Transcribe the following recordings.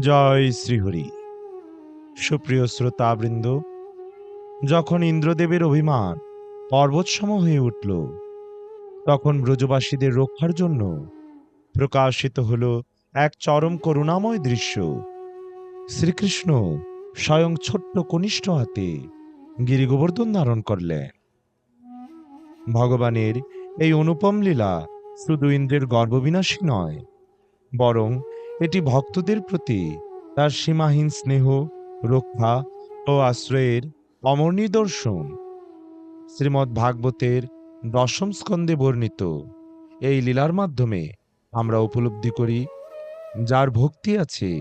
জয় শ্রীহরি। সুপ্রিয় শ্রোতাবৃন্দ, যখন ইন্দ্রদেবের অভিমান পর্বতসম হয়ে উঠল, তখন ব্রজবাসীদের রক্ষার জন্য প্রকাশিত হল এক চরম করুণাময় দৃশ্য। শ্রীকৃষ্ণ স্বয়ং ছোট্ট কনিষ্ঠ হাতে গিরিগোবর্ধন ধারণ করলেন। ভগবানের এই অনুপম লীলা শুধু ইন্দ্রের গর্ববিনাশী নয়, বরং এটি ভক্তদের প্রতি তার সীমাহীন স্নেহ, রক্ষা ও আশ্রয়ের অমর নিদর্শন। শ্রীমদ্ ভাগবতের দশম স্কন্ধে বর্ণিত এই লীলার মাধ্যমে আমরা উপলব্ধি করি, যার ভক্তি আছে,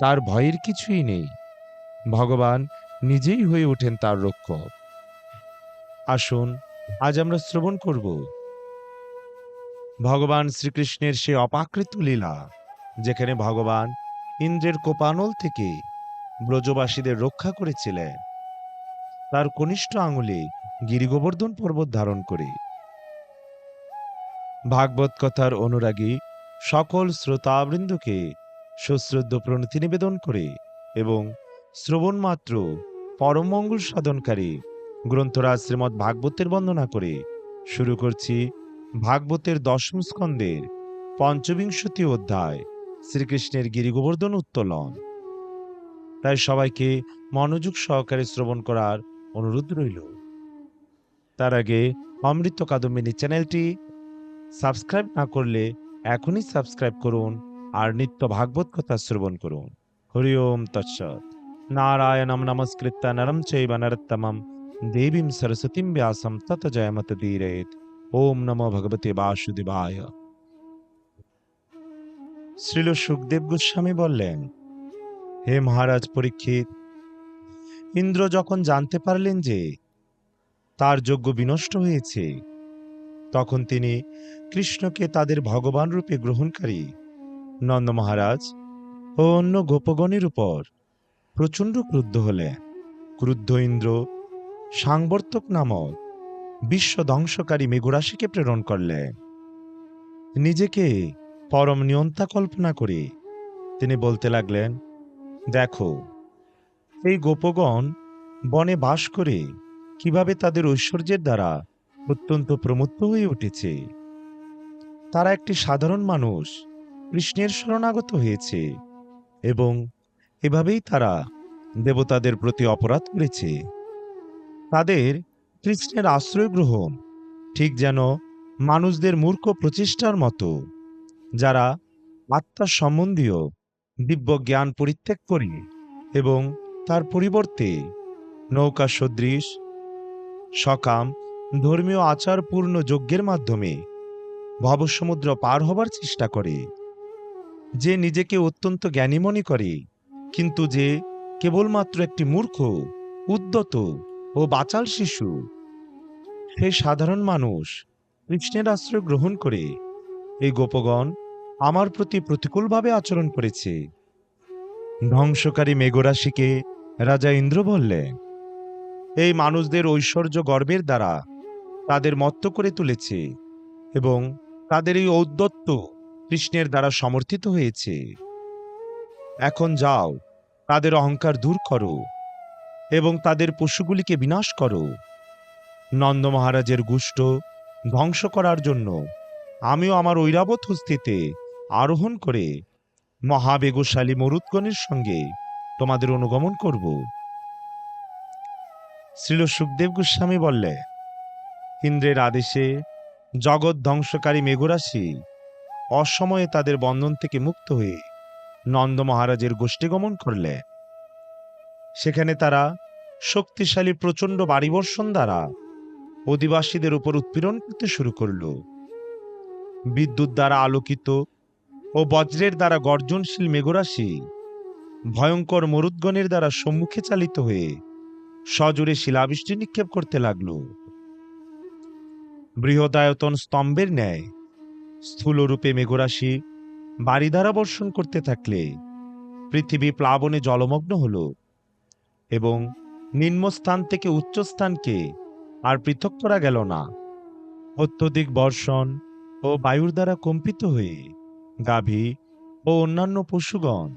তার ভয়ের কিছুই নেই। ভগবান নিজেই হয়ে ওঠেন তার রক্ষক। আসুন, আজ আমরা শ্রবণ করব। ভগবান শ্রীকৃষ্ণের সে অপাকৃত লীলা। যেখানে ভগবান ইন্দ্রের কোপানল থেকে ব্রজবাসীদের রক্ষা করেছিলেন। তার কনিষ্ঠ আঙুলে গিরিগোবর্ধন পর্বত ধারণ করে। ভাগবত কথার অনুরাগী সকল শ্রোতাবৃন্দকে সশ্রদ্ধ প্রণতি নিবেদন করে এবং শ্রবণ মাত্র পরম মঙ্গল সাধনকারী গ্রন্থরাজ শ্রীমৎ ভাগবতের বন্দনা করে শুরু করছি ভাগবতের দশম স্কন্ধের পঞ্চবিংশতি অধ্যায়। শ্রীকৃষ্ণের গিরিগোবর্ধন উত্তোলন। তাই সবাইকে মনোযোগ সহকারে শ্রবণ করার অনুরোধ রইল। তার আগে অমৃত কাদম্বিনী চ্যানেলটি সাবস্ক্রাইব না করলে এখনই সাবস্ক্রাইব করুন আর নিত্য ভাগবত কথা শ্রবণ করুন। হরি ওম তৎসৎ। নারায়ণম নমস্কৃত্য নরম চৈব নরত্তমম। দেবীম সরস্বতীম ব্যাসম তত জয়মত দীরেত ওম নমো ভগবতে বাসুদেবায়। শ্রীল সুখদেব গোস্বামী বললেন, হে মহারাজ পরীক্ষিত, ইন্দ্র যখন জানতে পারলেন যে তার যজ্ঞ বিনষ্ট হয়েছে, তখন তিনি কৃষ্ণকে তাদের ভগবান রূপে গ্রহণকারী নন্দ মহারাজ ও অন্য গোপগণের উপর প্রচণ্ড ক্রুদ্ধ হলেন। ক্রুদ্ধ ইন্দ্র সাংবর্তক নামক বিশ্ব ধ্বংসকারী মেঘরাশিকে প্রেরণ করলেন। নিজেকে পরম নিয়ন্তা কল্পনা করে। তিনি বলতে লাগলেন, দেখো, এই গোপগণ বনে বাস করে কীভাবে তাদের ঐশ্বর্যের দ্বারা অত্যন্ত প্রমত্ত হয়ে উঠেছে। তারা একটি সাধারণ মানুষ, কৃষ্ণের শরণাগত হয়েছে এবং এভাবেই তারা দেবতাদের প্রতি অপরাধ করেছে। তাদের কৃষ্ণের আশ্রয় গ্রহণ ঠিক যেন মানুষদের মূর্খ প্রচেষ্টার মতো। যারা আত্মার সম্বন্ধীয় দিব্য জ্ঞান পরিত্যাগ করে এবং তার পরিবর্তে নৌকা সদৃশ, সকাম, ধর্মীয় আচারপূর্ণ যজ্ঞের মাধ্যমে ভবসমুদ্র পার হবার চেষ্টা করে। যে নিজেকে অত্যন্ত জ্ঞানী মনে করে, কিন্তু যে কেবলমাত্র একটি মূর্খ, উদ্যত ও বাচাল শিশু, সে সাধারণ মানুষ কৃষ্ণের আশ্রয় গ্রহণ করে এই গোপগণ আমার প্রতি প্রতিকূলভাবে আচরণ করেছে। ধ্বংসকারী মেঘরাশিকে রাজা ইন্দ্র বললেন, এই মানুষদের ঐশ্বর্য গর্বের দ্বারা তাদের মত্ত করে তুলেছে এবং তাদের এই ঔদ্ধত্য কৃষ্ণের দ্বারা সমর্থিত হয়েছে। এখন যাও, তাদের অহংকার দূর করো এবং তাদের পশুগুলিকে বিনাশ করো। নন্দ মহারাজের গুষ্ট ধ্বংস করার জন্য আমিও আমার ঐরাবত হস্তিতে আরোহণ করে মহাবেগশালী মরুৎগণের সঙ্গে তোমাদের অনুগমন করব। শ্রীল সুখদেব গোস্বামী বললে, ইন্দ্রের আদেশে জগৎ ধ্বংসকারী মেঘরাশি অসময়ে তাদের বন্ধন থেকে মুক্ত হয়ে নন্দ মহারাজের গোষ্ঠী গমন করলে। সেখানে তারা শক্তিশালী প্রচণ্ড বাড়িবর্ষণ দ্বারা অধিবাসীদের উপর উৎপীড়ন করতে শুরু করল। বিদ্যুৎ দ্বারা আলোকিত ও বজ্রের দ্বারা গর্জনশীল মেঘরাশি ভয়ঙ্কর মরুদ্গণের দ্বারা সম্মুখে চালিত হয়ে সজোরে শিলাবৃষ্টি নিক্ষেপ করতে লাগল। বৃহদায়তন স্তম্ভের ন্যায় স্থূলরূপে মেঘরাশি দ্বারা বর্ষণ করতে থাকলে পৃথিবী প্লাবনে জলমগ্ন হল এবং নিম্নস্থান থেকে উচ্চস্থানকে আর পৃথক করা গেল না। অত্যধিক বর্ষণ ও বায়ুর দ্বারা কম্পিত হয়ে গাভী ও অন্যান্য পশুগণ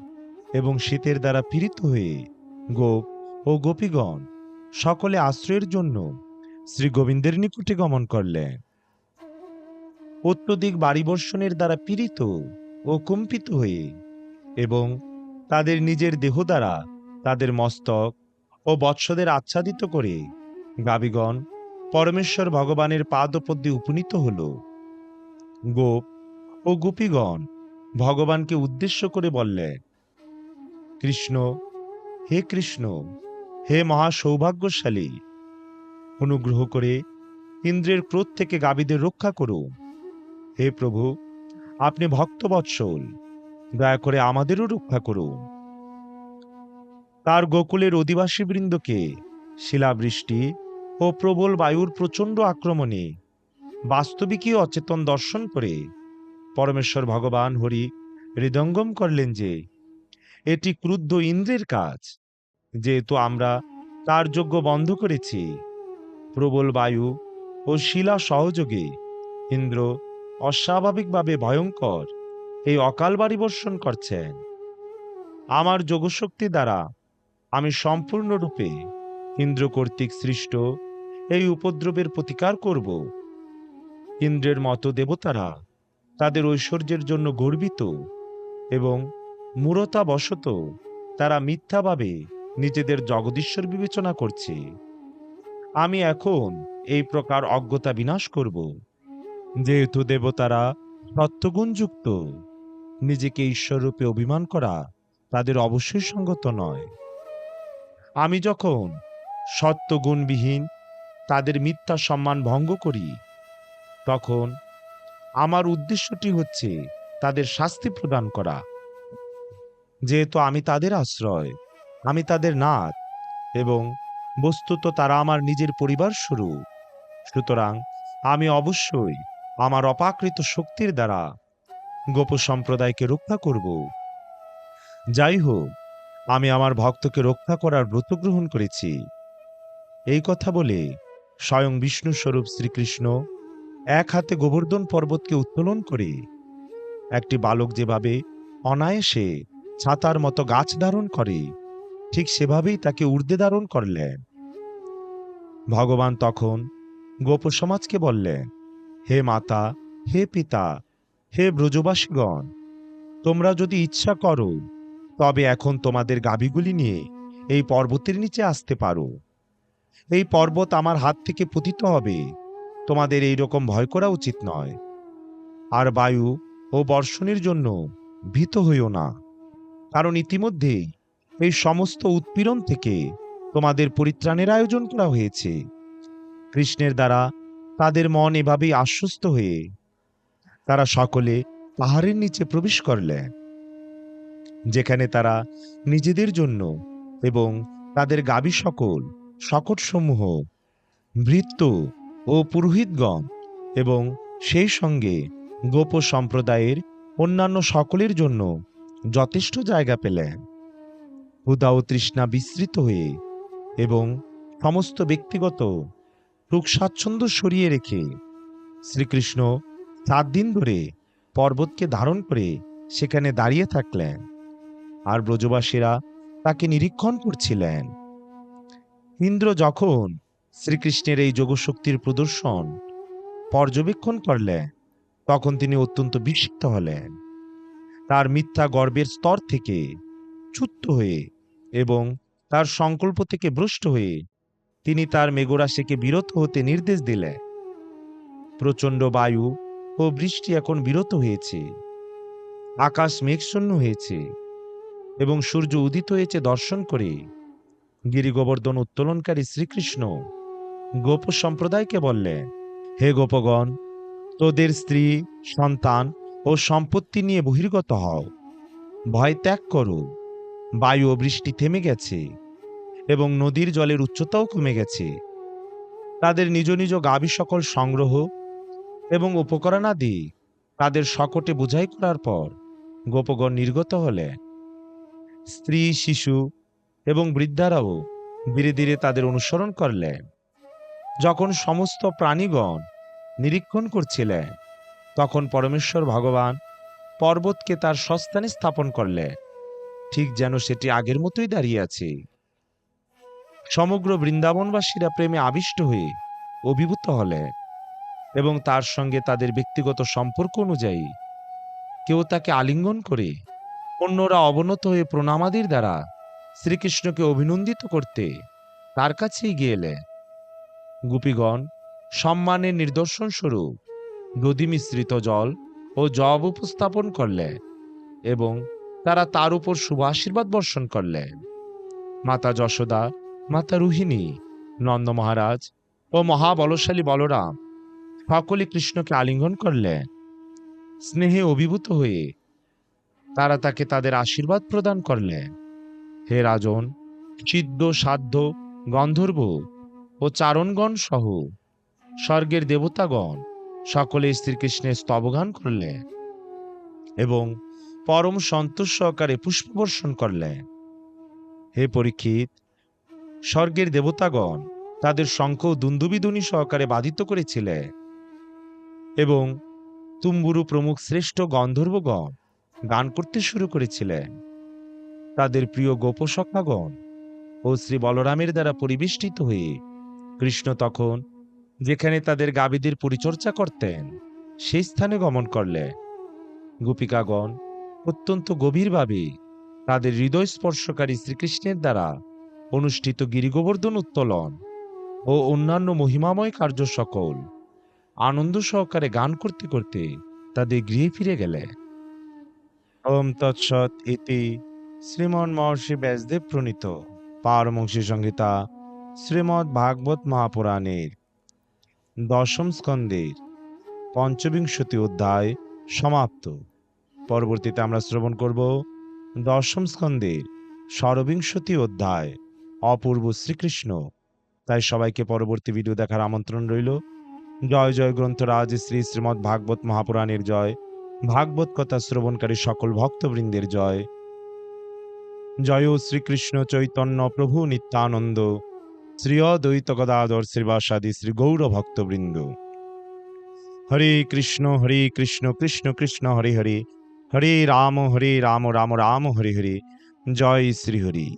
এবং শীতের দ্বারা পীড়িত হয়ে গোপ ও গোপীগণ সকলে আশ্রয়ের জন্য শ্রী গোবিন্দের নিকটে গমন করলেন। অত্যধিক বাড়ি বর্ষণের দ্বারা পীড়িত ও কম্পিত হয়ে এবং তাদের নিজের দেহ দ্বারা তাদের মস্তক ও বৎসদের আচ্ছাদিত করে গাবিগণ পরমেশ্বর ভগবানের পাদপদ্যে উপনীত হল। গোপ ও গোপীগণ ভগবানকে উদ্দেশ্য করে বললেন, কৃষ্ণ, হে কৃষ্ণ, হে মহা সৌভাগ্যশালী অনুগ্রহ করে ইন্দ্রের ক্রোধ থেকে গাবিদের রক্ষা করুন। হে প্রভু, আপনি ভক্তবৎসল, দয়া করে আমাদেরও রক্ষা করুন। তার গোকুলের অধিবাসী বৃন্দকে শিলাবৃষ্টি ও প্রবল বায়ুর প্রচণ্ড আক্রমণে বাস্তবিকই অচেতন দর্শন করে। পরমেশ্বর ভগবান হরি হৃদঙ্গম করলেন যে, এটি ক্রুদ্ধ ইন্দ্রের কাজ, যেহেতু আমরা তার যোগ্য বন্ধ করেছি। প্রবল বায়ু ও শিলা সহযোগে ইন্দ্র অস্বাভাবিকভাবে ভয়ঙ্কর এই অকাল বাড়ি বর্ষণ করছেন। আমার যোগশক্তি দ্বারা আমি সম্পূর্ণরূপে ইন্দ্র কর্তৃক সৃষ্ট এই উপদ্রবের প্রতিকার করব। ইন্দ্রের মতো দেবতারা তাদের ঐশ্বর্যের জন্য গর্বিত এবং মূরতাবশত তারা মিথ্যাভাবে নিজেদের জগদীশ্বর বিবেচনা করছে। আমি এখন এই প্রকার অজ্ঞতা বিনাশ করব। যেহেতু দেবতারা সত্যগুণযুক্ত, নিজেকে ঈশ্বররূপে অভিমান করা তাদের অবশ্যই সঙ্গত নয়। আমি যখন সত্যগুণবিহীন তাদের মিথ্যা সম্মান ভঙ্গ করি তখন আমার উদ্দেশ্যটি হচ্ছে তাদের শাস্তি প্রদান করা। যেহেতু আমি তাদের আশ্রয়, আমি তাদের নাথ এবং বস্তুত তারা আমার নিজের পরিবার স্বরূপ সুতরাং আমি অবশ্যই আমার অপাকৃত শক্তির দ্বারা গোপ সম্প্রদায়কে রক্ষা করব। যাই হোক, আমি আমার ভক্তকে রক্ষা করার ব্রত গ্রহণ করেছি। এই কথা বলে স্বয়ং বিষ্ণু স্বরূপ শ্রীকৃষ্ণ এক হাতে গোবর্ধন পর্বতকে উত্তোলন করে। একটি বালক যেভাবে অনায়াসে ছাতার মতো গাছ ধারণ করে, ঠিক সেভাবেই তাকে ঊর্ধ্বে ধারণ করলেন। ভগবান তখন গোপ সমাজকে বললেন, হে মাতা, হে পিতা, হে ব্রজবাসীগণ, তোমরা যদি ইচ্ছা করো, তবে এখন তোমাদের গাভীগুলি নিয়ে এই পর্বতের নিচে আসতে পারো। এই পর্বত আমার হাত থেকে পতিত হবে। তোমাদের এই রকম ভয় করা উচিত নয়। আর বায়ু ও বর্ষণের জন্য ভীত হইও না। কারণ ইতিমধ্যেই এই সমস্ত উৎপীড়ন থেকে তোমাদের পরিত্রাণের আয়োজন করা হয়েছে। কৃষ্ণের দ্বারা তাদের মন এভাবেই আশ্বস্ত হয়ে তারা সকলে পাহাড়ের নিচে প্রবেশ করলেন, যেখানে তারা নিজেদের জন্য এবং তাদের গাবি সকল সকটসমূহ ভৃত্য ও পুরোহিতগণ এবং সেই সঙ্গে গোপ সম্প্রদায়ের অন্যান্য সকলের জন্য যথেষ্ট জায়গা পেলেন। হুদা ও তৃষ্ণা বিস্তৃত হয়ে এবং সমস্ত ব্যক্তিগত সুখ স্বাচ্ছন্দ্য সরিয়ে রেখে শ্রীকৃষ্ণ সাত দিন ধরে পর্বতকে ধারণ করে সেখানে দাঁড়িয়ে থাকলেন আর ব্রজবাসীরা তাকে নিরীক্ষণ করছিলেন। ইন্দ্র যখন শ্রীকৃষ্ণের এই যোগশক্তির প্রদর্শন পর্যবেক্ষণ করলেন তখন তিনি অত্যন্ত বিস্মিত হলেন। তার মিথ্যা গর্বের স্তর থেকে চ্যুত হয়ে এবং তার সংকল্প থেকে ভ্রষ্ট হয়ে তিনি তার মেঘরাশিকে বিরত হতে নির্দেশ দিলেন। প্রচণ্ড বায়ু ও বৃষ্টি এখন বিরত হয়েছে। আকাশ মেঘশূন্য হয়েছে এবং সূর্য উদিত হয়েছে দর্শন করে। গিরিগোবর্ধন উত্তোলনকারী শ্রীকৃষ্ণ গোপ সম্প্রদায়কে বললেন হে গোপগণ, তোদের স্ত্রী, সন্তান ও সম্পত্তি নিয়ে বহির্গত হও। ভয় ত্যাগ করো। বায়ু ও বৃষ্টি থেমে গেছে এবং নদীর জলের উচ্চতাও কমে গেছে। তাদের নিজ নিজ গাভী সকল সংগ্রহ এবং উপকরণাদি তাদের শকটে বোঝাই করার পর গোপগণ নির্গত হলে। স্ত্রী, শিশু এবং বৃদ্ধারাও ধীরে ধীরে তাদের অনুসরণ করলেন যখন সমস্ত প্রাণীগণ নিরীক্ষণ করছিলেন, তখন পরমেশ্বর ভগবান পর্বতকে তার সস্থানে স্থাপন করলে ঠিক যেন সেটি আগের মতোই দাঁড়িয়ে আছে। সমগ্র বৃন্দাবনবাসীরা প্রেমে আবিষ্ট হয়ে অভিভূত হলেন এবং তার সঙ্গে তাদের ব্যক্তিগত সম্পর্ক অনুযায়ী কেউ তাকে আলিঙ্গন করে অন্যরা অবনত হয়ে প্রণামাদির দ্বারা শ্রীকৃষ্ণকে অভিনন্দিত করতে তার কাছেই গিয়ে এলেন। গোপীগণ, সম্মানের নিদর্শন স্বরূপ দধি মিশ্রিত জল ও জব উপস্থাপন করলেন এবং তারা তার উপর শুভ আশীর্বাদ বর্ষণ করলেন মাতা যশোদা, মাতা রুহিণী, নন্দ মহারাজ ও মহাবলশালী বলরাম সকলে কৃষ্ণকে আলিঙ্গন করলেন স্নেহে অভিভূত হয়ে তারা তাকে তাদের আশীর্বাদ প্রদান করলেন হে রাজন, সিদ্ধ, সাধ্য, গন্ধর্ব ও চারণগণ সহ স্বর্গের দেবতাগণ সকলে শ্রীকৃষ্ণের স্তবগান করলেন এবং পরম সন্তোষ সহকারে পুষ্পবর্ষণ করলেন। হে পরীক্ষিত, স্বর্গের দেবতাগণ তাদের শঙ্খ দুন্দুবিদুনি সহকারে বাধিত করেছিলেন এবং তুম্বুরু প্রমুখ শ্রেষ্ঠ গন্ধর্বগণ গান করতে শুরু করেছিলেন। তাদের প্রিয় গোপসখাগণ ও শ্রী বলরামের দ্বারা পরিবেষ্টিত হয়ে কৃষ্ণ তখন যেখানে তাদের গাবিদের পরিচর্যা করতেন, সেই স্থানে গমন করলেন গোপিকাগণ অত্যন্ত গভীরভাবে তাদের হৃদয় স্পর্শকারী শ্রীকৃষ্ণের দ্বারা অনুষ্ঠিত গিরিগোবর্ধন উত্তোলন ও অন্যান্য মহিমাময় কার্য সকল আনন্দ সহকারে গান করতে করতে তাদের গৃহে ফিরে গেলে। ওম তৎসৎ ইতি শ্রীমন মহর্ষি ব্যাসদেব প্রণীত পারমংসী সংহিতা শ্রীমৎ ভাগবত মহাপুরাণের দশম স্কন্দের পঞ্চবিংশতি অধ্যায় সমাপ্ত। পরবর্তীতে আমরা শ্রবণ করব দশম স্কন্দের ষড়বিংশতি অধ্যায়, অপূর্ব শ্রীকৃষ্ণ। তাই সবাইকে পরবর্তী ভিডিও দেখার আমন্ত্রণ রইল। জয় জয় গ্রন্থরাজ, শ্রী শ্রীমৎ ভাগবত মহাপুরাণের জয়, ভাগবত কথা শ্রবণকারী সকল ভক্তবৃন্দের জয়। জয় শ্রীকৃষ্ণ চৈতন্য প্রভু নিত্যানন্দ। শ্রী অদ্বৈত গদাধর শ্রীবাসাদি শ্রী গৌর ভক্তবৃন্দ। হরে কৃষ্ণ হরে কৃষ্ণ কৃষ্ণ কৃষ্ণ, হরে হরে। হরে রাম হরে রাম রাম রাম, হরে হরে। জয় শ্রী হরি